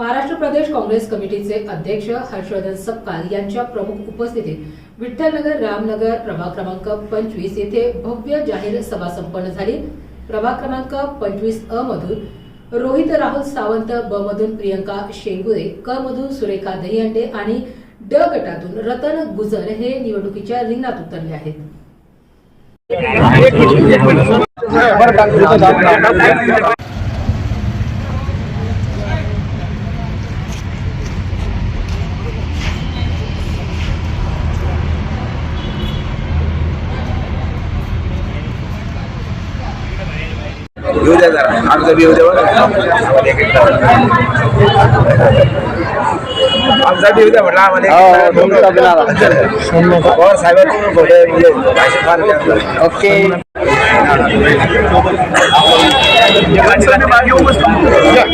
महाराष्ट्र प्रदेश काँग्रेस कमिटीचे अध्यक्ष हर्षवर्धन सपकाळ यांच्या प्रमुख उपस्थितीत विठ्ठलनगर रामनगर प्रभाग क्रमांक पंचवीस येथे भव्य जाहीर सभा संपन्न झाली. प्रभाग क्रमांक पंचवीस अ मधून रोहित राहुल सावंत ब मधून प्रियंका शेंगुरे क मधून सुरेखा दहीहंडे आणि ड गटातून रतन गुजर हे निवडणुकीच्या रिंगणात उतरले आहेत. जरा आमचं एक तास. आमचा येऊ द्या म्हटलं आम्हाला एक एक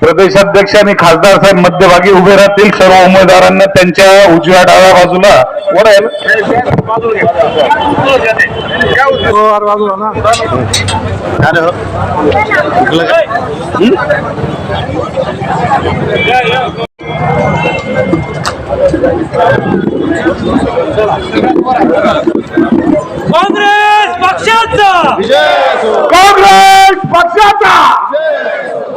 प्रदेशाध्यक्ष आणि खासदार साहेब मध्यभागी उभे राहतील. सर्व उमेदवारांना त्यांच्या उजव्या डाव्या बाजूला. वडेल काँग्रेस पक्षाचा. काँग्रेस! काँग्रेस पक्षाचा.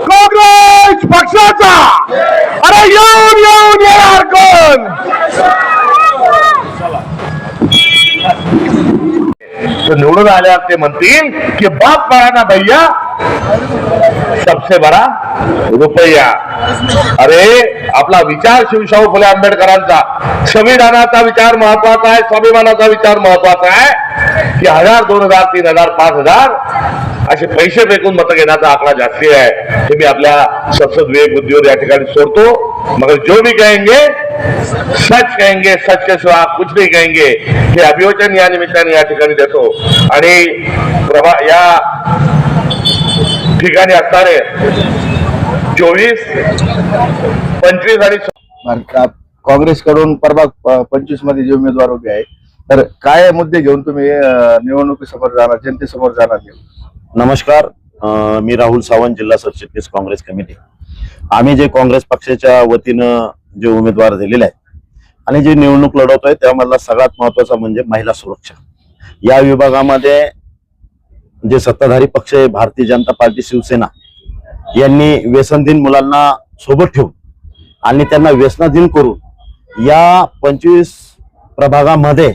काँग्रेस पक्षाचा. अरे येऊन येऊन येणार कोण निवडून आल्यावर ते म्हणतील की बाप ना भैया सबसे बरा रुपया. अरे आपला विचार शिवशाहू फुले आंबेडकरांचा. संविधानाचा विचार महत्त्वाचा आहे स्वाभिमानाचा विचार महत्त्वाचा आहे की हजार दोन हजार तीन हजार पाच हजार असे पैसे फेकून मतं घेण्याचा आकडा जास्ती आहे. हे मी आपल्या संसद विवेक बुद्धिवर या ठिकाणी सोडतो. मगर जो भी कहेंगे सच कहेंगे सच के सिवा कुछ नाही कहेंगे हे अभिवचन या निमित्ताने या ठिकाणी देतो. आणि प्रभा या ठिकाणी असणारे चोवीस पंचवीस आणि काँग्रेसकडून प्रभाग पंचवीसमध्ये जे उमेदवार उभे आहे तर काय मुद्दे घेऊन तुम्ही निवडणुकीसमोर जाणार जनतेसमोर जाणार नमस्कार. अं, मी राहुल सावंत जिल्हा सरचिटणीस काँग्रेस कमिटी. आम्ही जे काँग्रेस पक्षाच्या वतीनं जे उमेदवार दिलेले आहेत आणि जे निवडणूक लढवतोय त्यामधला सगळ्यात महत्त्वाचा म्हणजे महिला सुरक्षा. या विभागामध्ये जे सत्ताधारी पक्ष आहे भारतीय जनता पार्टी शिवसेना यांनी व्यसनधीन मुलांना सोबत ठेवून आणि त्यांना व्यसनाधीन करून या पंचवीस प्रभागामध्ये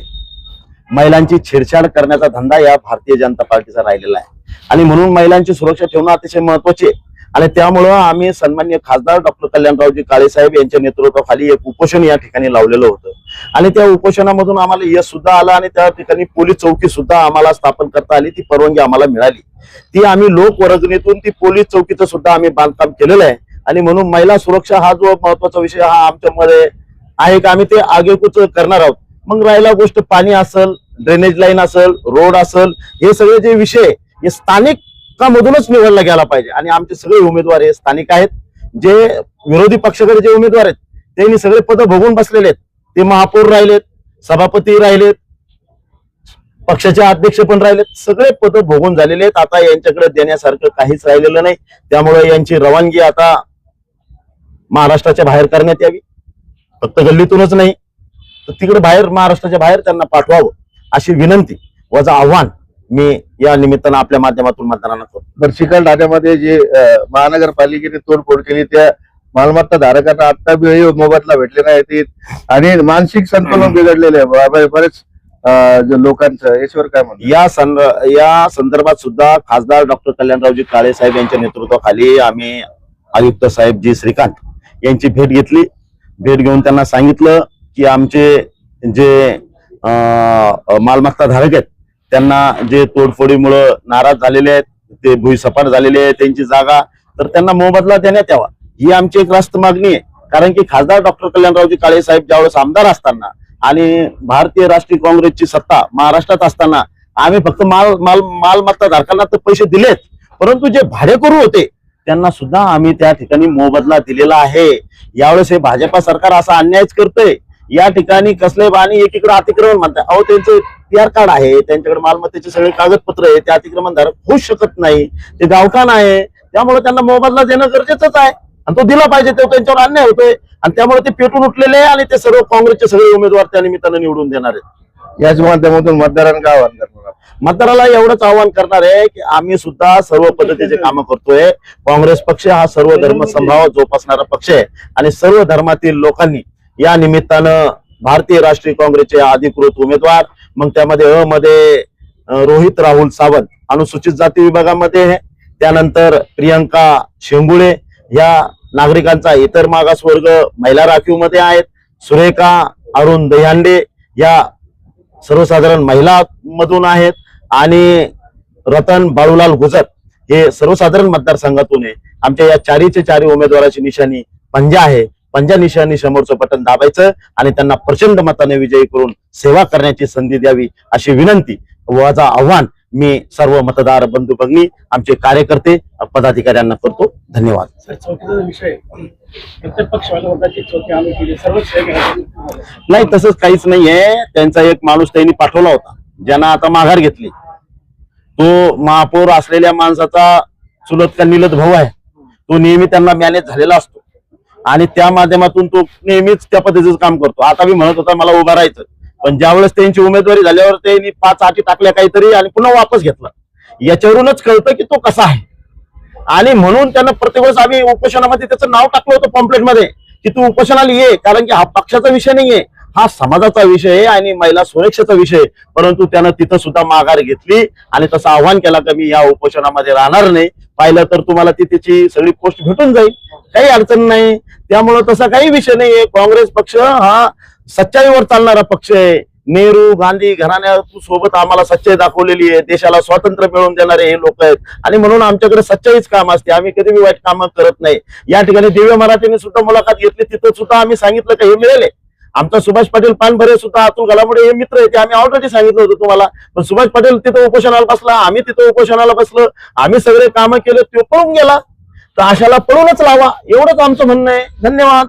महिलांची छेडछाड करण्याचा धंदा या भारतीय जनता पार्टीचा राहिलेला आहे. आणि म्हणून महिलांची सुरक्षा ठेवणं अतिशय महत्त्वाचे आहे. आणि त्यामुळं आम्ही सन्मान्य खासदार डॉक्टर कल्याणरावजी काळेसाहेब यांच्या नेतृत्वाखाली एक उपोषण या ठिकाणी लावलेलं होतं. आणि त्या उपोषणामधून आम्हाला यश सुद्धा आलं आणि त्या ठिकाणी पोलीस चौकी सुद्धा आम्हाला स्थापन करता आली ती परवानगी आम्हाला मिळाली. ती आम्ही लोक वर्गणीतून ती पोलीस चौकीचं सुद्धा आम्ही बांधकाम केलेलं आहे. आणि म्हणून महिला सुरक्षा हा जो महत्त्वाचा विषय हा आमच्यामध्ये आहे का आम्ही ते आगेकूच करणार आहोत. मग राहिला गोष्ट पाणी असेल ड्रेनेज लाईन असेल रोड असेल हे सगळे जे विषय हे स्थानिकामधूनच निवडला गेला पाहिजे. आणि आमचे सगळे उमेदवार हे स्थानिक आहेत. जे विरोधी पक्षाकडे जे उमेदवार आहेत त्यांनी सगळे पद भोगून बसलेले आहेत. ते महापौर राहिलेत सभापती राहिलेत पक्षाचे अध्यक्ष पण राहिलेत. सगळे पद भोगून झालेले आहेत. आता यांच्याकडे देण्यासारखं काहीच राहिलेलं नाही. त्यामुळे यांची रवानगी आता महाराष्ट्राच्या बाहेर करण्यात यावी. फक्त गल्लीतूनच नाही. तर तिकडे बाहेर महाराष्ट्राच्या बाहेर त्यांना पाठवावं अशी विनंती. वजा आव्हान मी या निमित्तानं आपल्या माध्यमातून मतदारांना करतो. बरं चिकल राजामध्ये जे महानगरपालिकेने तोडफोड केली त्या मालमत्ता धारकांना आता बी मोबदला भेटले नाही आणि मानसिक संतुलन बिघडलेले आहे. बरेच लोकांचं याच्यावर काय म्हणतो? या सं या संदर्भात सुद्धा खासदार डॉक्टर कल्याणरावजी काळे साहेब यांच्या नेतृत्वाखाली आम्ही आयुक्त साहेब जी श्रीकांत यांची भेट घेतली. भेट घेऊन त्यांना सांगितलं. की आमचे जे मालमत्ता धारक आहेत त्यांना जे तोडफोडीमुळं नाराज झालेले आहेत ते भुईसपाट झालेले आहेत त्यांची जागा तर त्यांना मोबदला देण्यात यावा. ही आमची एक रास्त मागणी आहे. कारण की खासदार डॉक्टर कल्याणरावजी काळे साहेब ज्यावेळेस आमदार असताना आणि भारतीय राष्ट्रीय काँग्रेसची सत्ता महाराष्ट्रात असताना आम्ही फक्त माल माल मालमत्ता धारकांना तर पैसे दिलेत परंतु जे भाडेकरू होते त्यांना सुद्धा आम्ही त्या ठिकाणी मोबदला दिलेला आहे. यावेळेस हे भाजपा सरकार असा अन्यायच करतंय. या ठिकाणी कसले आणि एकीकडे अतिक्रमण म्हणतात. अहो त्यांचे पीआर कार्ड आहे त्यांच्याकडे मालमत्तेचे सगळे कागदपत्र आहे ते अतिक्रमण धारक होऊच शकत नाही. ते गावठाण आहे. त्यामुळे त्यांना मोबदला देणं गरजेचंच आहे. आणि तो दिला पाहिजे तो त्यांच्यावर अन्याय होतोय. आणि त्यामुळे ते पेटून उठलेले आहे आणि ते सर्व काँग्रेसचे सगळे उमेदवार त्या निमित्तानं निवडून देणार आहेत. याच माध्यमातून मतदारांना काय आवाहन करणार? मतदाराला एवढंच आवाहन करणार आहे की आम्ही सुद्धा सर्व पद्धतीचे कामं करतोय. काँग्रेस पक्ष हा सर्व धर्म संभाव जोपासणारा पक्ष आहे. आणि सर्व धर्मातील लोकांनी या निमित्तानं भारतीय राष्ट्रीय काँग्रेसचे अधिकृत उमेदवार मग त्यामध्ये अ मध्ये रोहित राहुल सावंत अनुसूचित जाती विभागामध्ये त्यानंतर प्रियंका शेंगुळे या नागरिकांचा इतर मागासवर्ग महिला राखीवमध्ये आहेत. सुरेखा अरुण दह्यांडे या सर्वसाधारण महिला मधून आहेत. आणि रतन बाळूलाल गुजर हे सर्वसाधारण मतदारसंघातून आहे. आमच्या या चारीचे चारी उमेदवाराची निशाणी पंजा आहे. पंजा निशाणी समोरचं बटन दाबायचं आणि त्यांना प्रचंड मताने विजयी करून सेवा करण्याची संधी द्यावी अशी विनंती. व आव्हान मी सर्व मतदार बंधू भगिनी आमचे कार्यकर्ते पदाधिकाऱ्यांना करतो. धन्यवाद. नाही तसंच काहीच नाहीये. त्यांचा एक माणूस त्यांनी पाठवला होता ज्यांना आता माघार घेतली. तो महापौर असलेल्या माणसाचा चुलत का निलत भाऊ आहे. तो नेहमी त्यांना मॅनेज झालेला असतो. आणि त्या माध्यमातून तो नेहमीच त्या पद्धतीचं काम करतो. आता मी म्हणत होता मला उभा राहायचं. पण ज्यावेळेस त्यांची उमेदवारी झाल्यावर त्यांनी पाच आठी टाकल्या काहीतरी आणि पुन्हा वापस घेतला. याच्यावरूनच कळतं की तो कसा आहे. आणि म्हणून त्यांना प्रत्येक वेळेस आम्ही उपोषणामध्ये त्याचं नाव टाकलं होतं पॉम्पलेटमध्ये की तू उपोषणाला ये कारण की हा पक्षाचा विषय नाहीये. हा समाजाचा विषय आहे आणि महिला सुरक्षेचा विषय परंतु त्यानं तिथं सुद्धा माघार घेतली आणि तसं आव्हान केला की मी या उपोषणामध्ये राहणार नाही. पाहिलं तर तुम्हाला ती सगळी पोस्ट भेटून जाईल. काही अडचण नाही. त्यामुळं तसा काही विषय नाहीये. काँग्रेस पक्ष हा सच्चाईवर चालणारा पक्ष आहे. नेहरू गांधी घराण्या सोबत आम्हाला सच्चाई दाखवलेली आहे. देशाला स्वातंत्र्य मिळवून देणारे हे लोक आहेत. आणि म्हणून आमच्याकडे सच्चाईच काम असते. आम्ही कधी वाईट कामं करत नाही. या ठिकाणी दिव्य मराठीने सुद्धा मुलाखत घेतली. तिथं सुद्धा आम्ही सांगितलं का हे मिळेल. आमचा सुभाष पाटील पानभरे सुद्धा अतुल घालामुळे हे मित्र आहे ते आम्ही ऑलरेडी सांगितलं होतं तुम्हाला. पण सुभाष पाटील तिथं उपोषणाला बसला. आम्ही तिथं उपोषणाला बसलो. आम्ही सगळे कामं केले. तो पळून गेला. तर अशाला पळूनच लावा. एवढंच आमचं म्हणणं आहे. धन्यवाद.